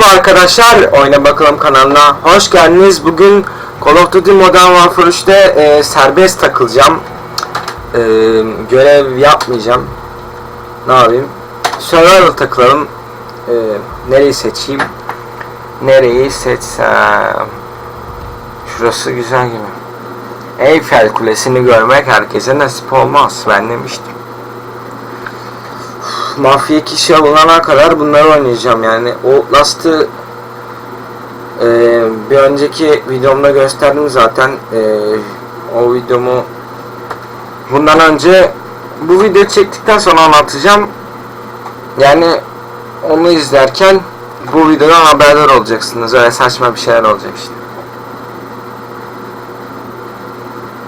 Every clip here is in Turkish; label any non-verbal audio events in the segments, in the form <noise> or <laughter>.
Merhaba arkadaşlar, Oyna Bakalım kanalına hoş geldiniz. Bugün Call of Duty Modern Warfare 3'te e, serbest takılacağım. E, görev yapmayacağım. Ne yapayım? Survival takılalım. E, nereyi seçeyim? Nereyi seçsem? Şurası güzel gibi. Eyfel Kulesi'ni görmek herkese nasip olmaz. Ben demiştim. Mafya kişi alınana kadar bunları oynayacağım yani. O Last'ı e, bir önceki videomda gösterdim zaten. E, o videomu bundan önce bu video çektikten sonra anlatacağım. Yani onu izlerken bu videodan haberdar olacaksınız. Öyle saçma bir şeyler olacak işte.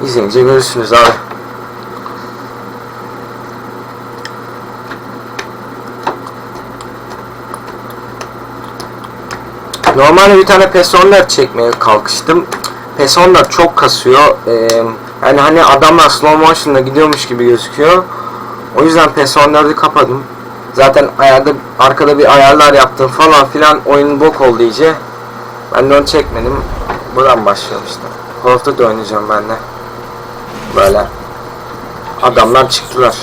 İzleyince görürsünüz abi. Normalde bir tane PS14 çekmeye kalkıştım. PS14 çok kasıyor. Ee, yani hani adamlar slow motion'da gidiyormuş gibi gözüküyor. O yüzden PS14'ü kapadım. Zaten ayarda arkada bir ayarlar yaptım falan filan oyun bok oldu iyice. Ben de onu çekmedim. Buradan başlıyorum işte. Call of Duty oynayacağım ben de. Böyle. Adamlar çıktılar.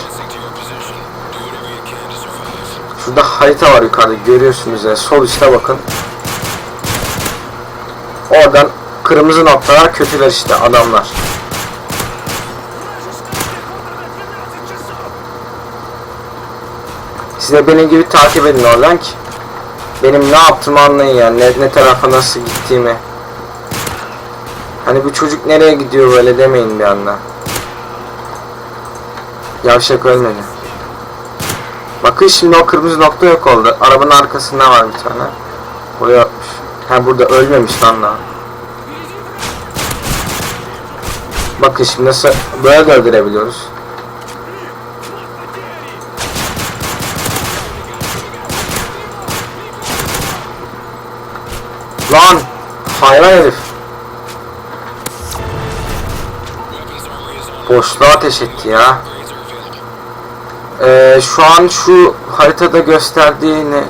Şurada harita var yukarıda görüyorsunuz ya. Sol üstte bakın. Oradan kırmızı noktalar kötüler işte adamlar. Siz de benim gibi takip edin oradan ki benim ne yaptığımı anlayın yani ne, ne tarafa nasıl gittiğimi. Hani bu çocuk nereye gidiyor böyle demeyin bir anda. Yavşak ölmedi. Bakın şimdi o kırmızı nokta yok oldu. Arabanın arkasında var bir tane. Ha burada ölmemiş lan daha. Bakın şimdi nasıl böyle öldürebiliyoruz. Lan! Hayvan herif. Boşluğa ateş etti ya. Ee, şu an şu haritada gösterdiğini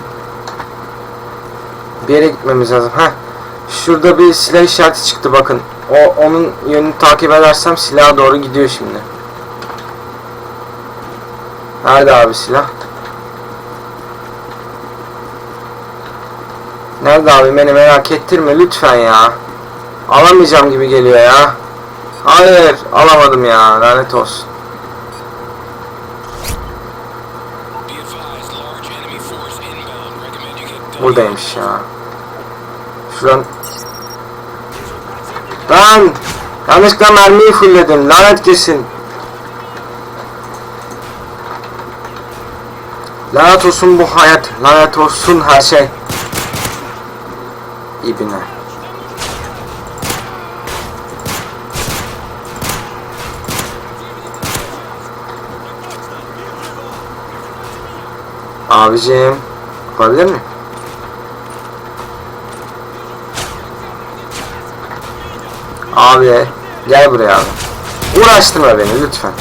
bir yere gitmemiz lazım. Heh. Şurada bir silah işareti çıktı bakın. O onun yönünü takip edersem silaha doğru gidiyor şimdi. Nerede abi silah? Nerede abi beni merak ettirme lütfen ya. Alamayacağım gibi geliyor ya. Hayır alamadım ya lanet olsun. Buradaymış ya. Şuradan Lan! Yanlışlıkla mermiyi fullledim. Lanet girsin. Lanet olsun bu hayat. Lanet olsun her şey. İbine. Abicim. Yapabilir mi? Abi gel buraya abi. Uğraştırma beni lütfen.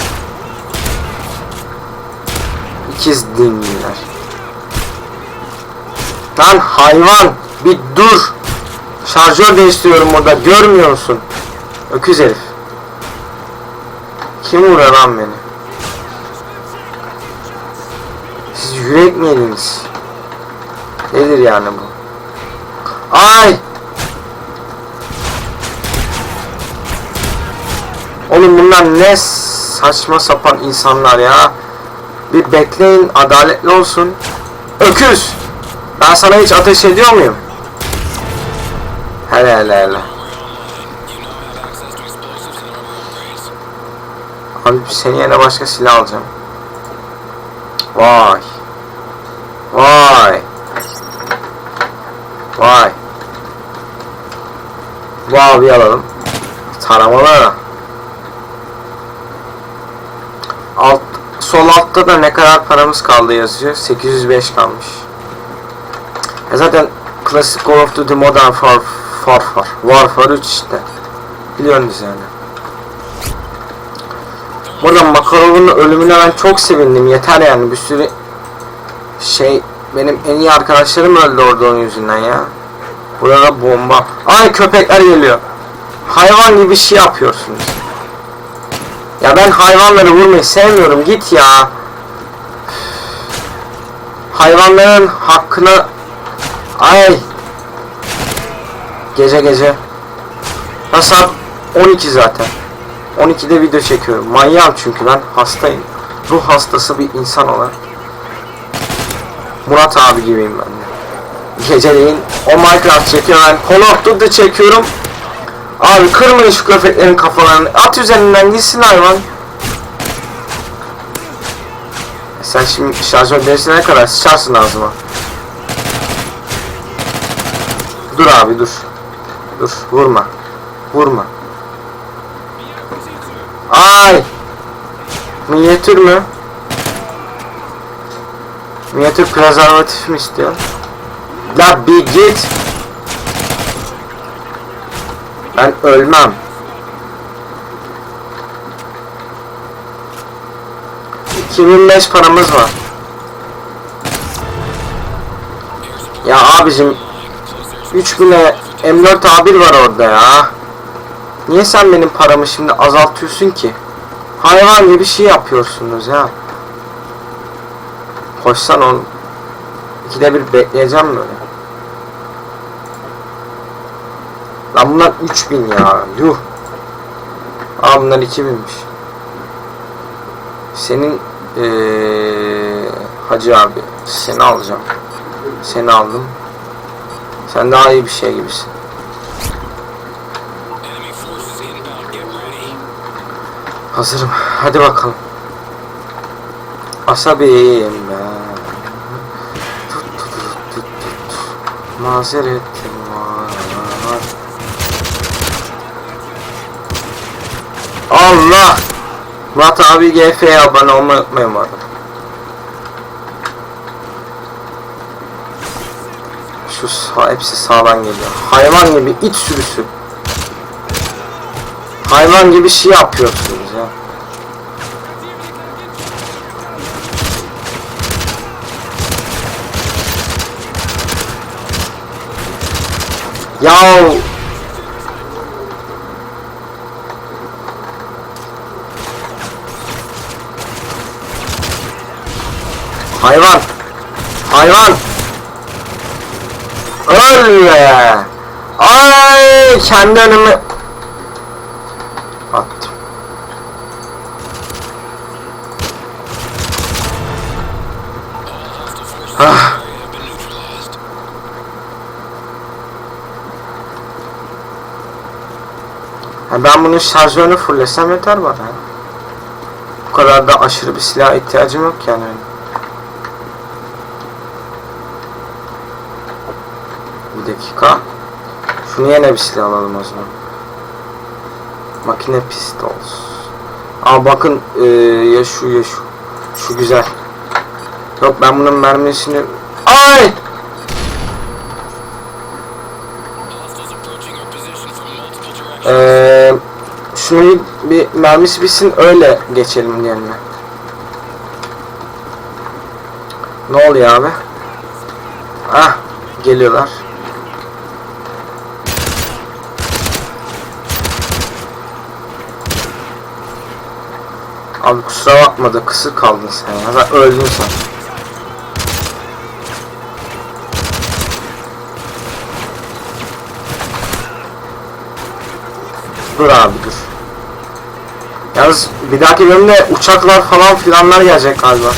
İkiz dinliler. Lan hayvan bir dur. Şarjör değiştiriyorum burada görmüyor musun? Öküz herif. Kim vuruyor lan beni? Siz yürek mi yediniz? Nedir yani bu? Ay! Oğlum bunlar ne saçma sapan insanlar ya. Bir bekleyin adaletli olsun. Öküz! Ben sana hiç ateş ediyor muyum? Hele hele hele. Abi senin yerine başka silah alacağım. Vay. Vay. Vay. Bu abi alalım. Taramalı. Sol altta da ne kadar paramız kaldı yazıyor. 805 kalmış. E zaten klasik Call of Duty Modern Warfare, Warfare, Warfare 3 işte. Biliyorsunuz yani. Burada Makarov'un ölümüne ben çok sevindim. Yeter yani bir sürü şey benim en iyi arkadaşlarım öldü orada onun yüzünden ya. Burada bomba. Ay köpekler geliyor. Hayvan gibi şey yapıyorsunuz. Ya ben hayvanları vurmayı sevmiyorum. Git ya. Hayvanların hakkını Ay. Gece gece. Saat 12 zaten. 12'de video çekiyorum. Manyağım çünkü ben hastayım. Ruh hastası bir insan olarak. Murat abi gibiyim ben de. Geceleyin o Minecraft çekiyor ben Call of Duty çekiyorum. Abi kırmayın şu köpeklerin kafalarını. At üzerinden gitsin hayvan. Sen şimdi şarjör değiştirene kadar sıçarsın ağzıma. Dur abi dur. Dur vurma. Vurma. Ay. Minyatür mü? Minyatür prezervatif mi istiyor? La bir git. Ben ölmem. ...2005 paramız var. Ya abicim 3000'e M4 A1 var orada ya. Niye sen benim paramı şimdi azaltıyorsun ki? Hayvan gibi şey yapıyorsunuz ya. Koşsan on. İkide bir bekleyeceğim böyle. Lan bunlar 3000 ya. Yuh. Aa bunlar 2000'miş. Senin ee, Hacı abi seni alacağım. Seni aldım. Sen daha iyi bir şey gibisin. Hazırım. Hadi bakalım. Asabiyim ben. Tut tut tut tut tut. Mazeretim Allah! Murat abi GF'ye abone olmayı unutmayın bu arada. Şu sağ, hepsi sağdan geliyor. Hayvan gibi it sürüsü. Hayvan gibi şey yapıyorsunuz ya. Yahu Hayvan! Hayvan! Öl be! Ay kendi önüme attım. Ah. Ha, ben bunun şarjörünü fullesem yeter bana. Bu kadar da aşırı bir silah ihtiyacım yok yani. Bir dakika. Şunu yine bir silah alalım o zaman. Makine pistols. Aa bakın ee, ya şu ya şu. Şu güzel. Yok ben bunun mermisini... Ay! Ee, şunu bir mermisi bitsin öyle geçelim diğerine. Ne oluyor abi? Ah geliyorlar. Abi kusura bakma da kısır kaldın sen ya. Zaten öldün sen. Dur abi dur. Yalnız bir dahaki bölümde uçaklar falan filanlar gelecek galiba.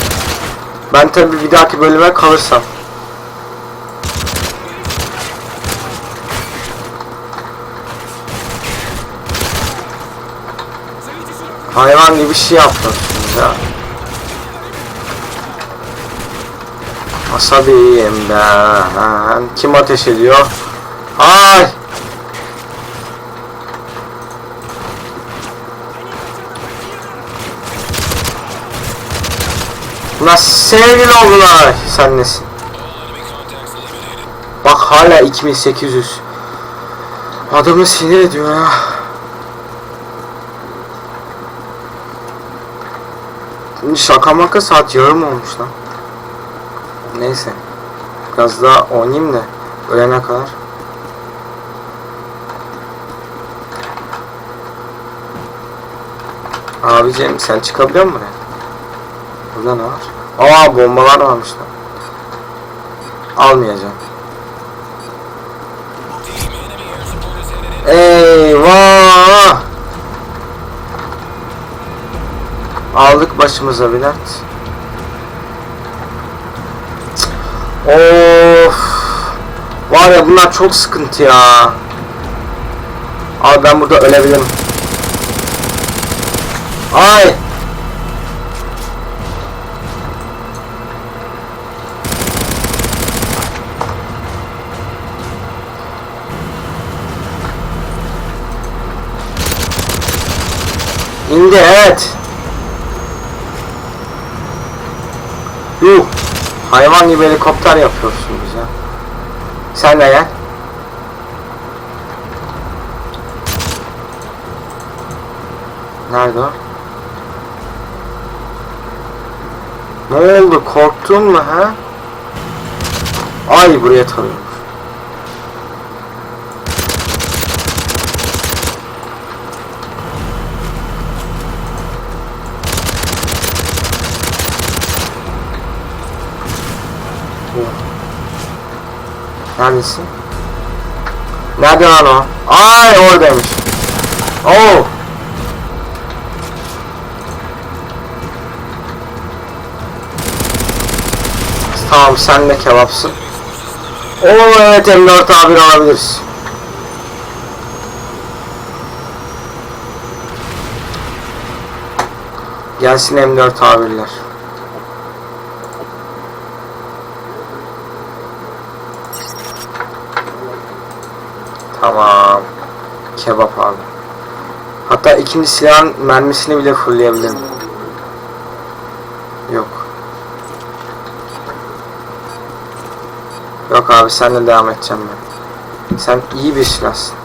Ben tabi bir dahaki bölüme kalırsam. Hayvan gibi şey yapıyorsunuz ya. Asabiyim ben. Kim ateş ediyor? Ay! Bunlar sevgili oldular. Sen nesin? Bak hala 2800. Adamı sinir ediyor ya. Şimdi şaka maka saat yarım olmuş lan. Neyse. Biraz daha oynayayım da ölene kadar. Abicim sen çıkabiliyor musun buraya? Burada ne var? Aa bombalar varmış lan. Almayacağım. Aldık başımıza Bülent. Of! Var ya bunlar çok sıkıntı ya. Abi ben burada ölebilirim. Ay! İndi evet. Yuh. Hayvan gibi helikopter yapıyorsun bize. Sen de gel. Nerede o? Ne oldu? Korktun mu ha? Ay buraya tarıyormuş. Neredesin? Nerede lan o? Ay oradaymış. Oo. Tamam sen de kebapsın. Oo evet M4 abi alabiliriz. Gelsin M4 abiler. Tamam. Kebap abi. Hatta ikinci silahın mermisini bile fullleyebilirim. Yok. Yok abi senle devam edeceğim ben. Sen iyi bir silahsın.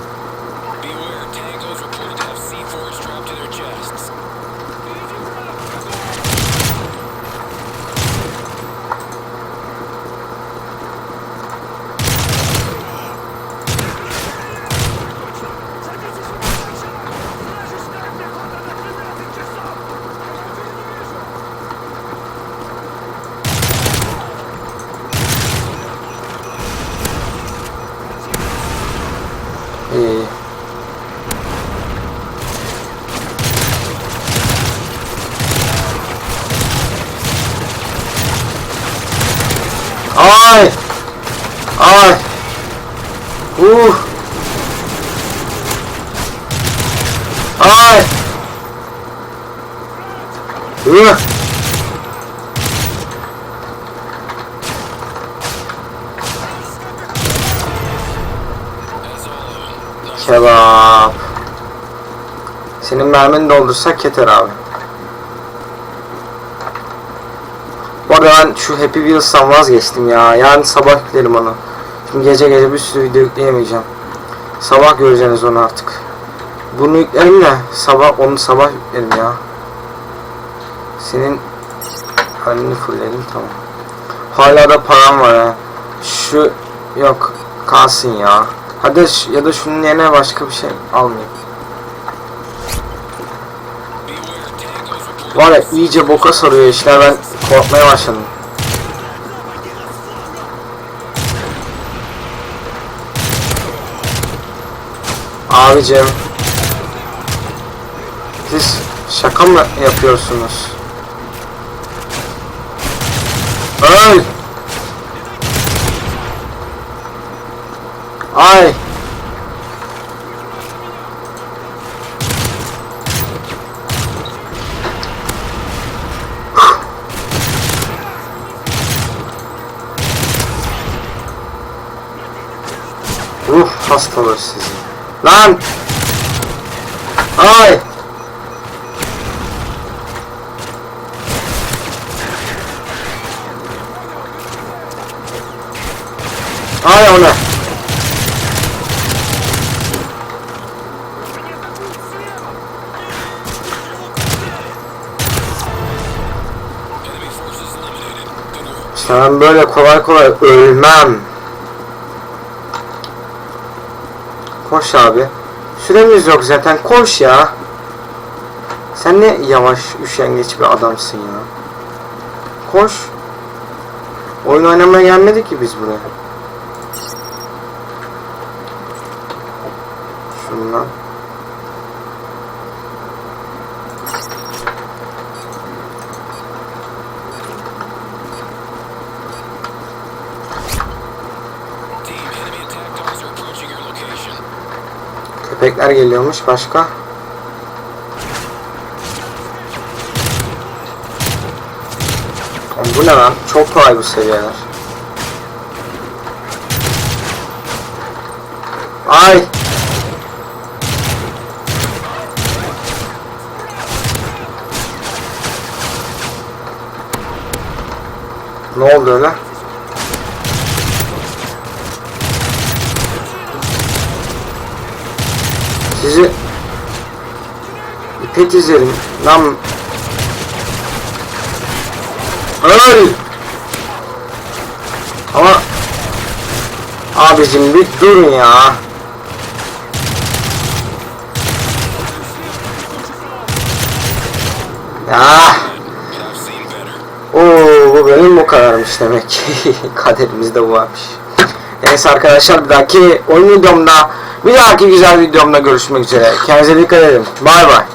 Ay! Ay! Uh! Ay! Uh! Kebap. Senin mermini doldursak yeter abi. Bu arada ben şu Happy Wheels'tan vazgeçtim ya. Yani sabah yüklerim onu. Şimdi gece gece bir sürü video yükleyemeyeceğim. Sabah göreceğiniz onu artık. Bunu yüklerim de sabah onu sabah yüklerim ya. Senin halini fullledim tamam. Hala da param var ha. Şu yok kalsın ya. Hadi ya da şunun yerine başka bir şey almayayım. Var ya iyice boka sarıyor işler ben korkmaya başladım. Abicim. Siz şaka mı yapıyorsunuz? Öl! Ay! Ruh hastalığı sizi. Lan! Ay! Ay o ne? enemy forces eliminated. Good work. İşte ben böyle kolay kolay ölmem. Koş abi. Süremiz yok zaten. Koş ya. Sen ne yavaş üşengeç bir adamsın ya. Koş. Oyun oynamaya gelmedik ki biz buraya. Köpekler geliyormuş başka. Bu ne lan? Çok kolay bu seviyeler. Ay! Ne oldu öyle? Sizi ipe dizerim lan Öl Ama Abicim bir durun ya. Ya. Oo bu benim bu kadarmış demek ki. <laughs> Kaderimizde bu varmış. Neyse arkadaşlar bir dahaki oyun videomda bir dahaki güzel videomda görüşmek üzere. Kendinize dikkat edin. Bay bay.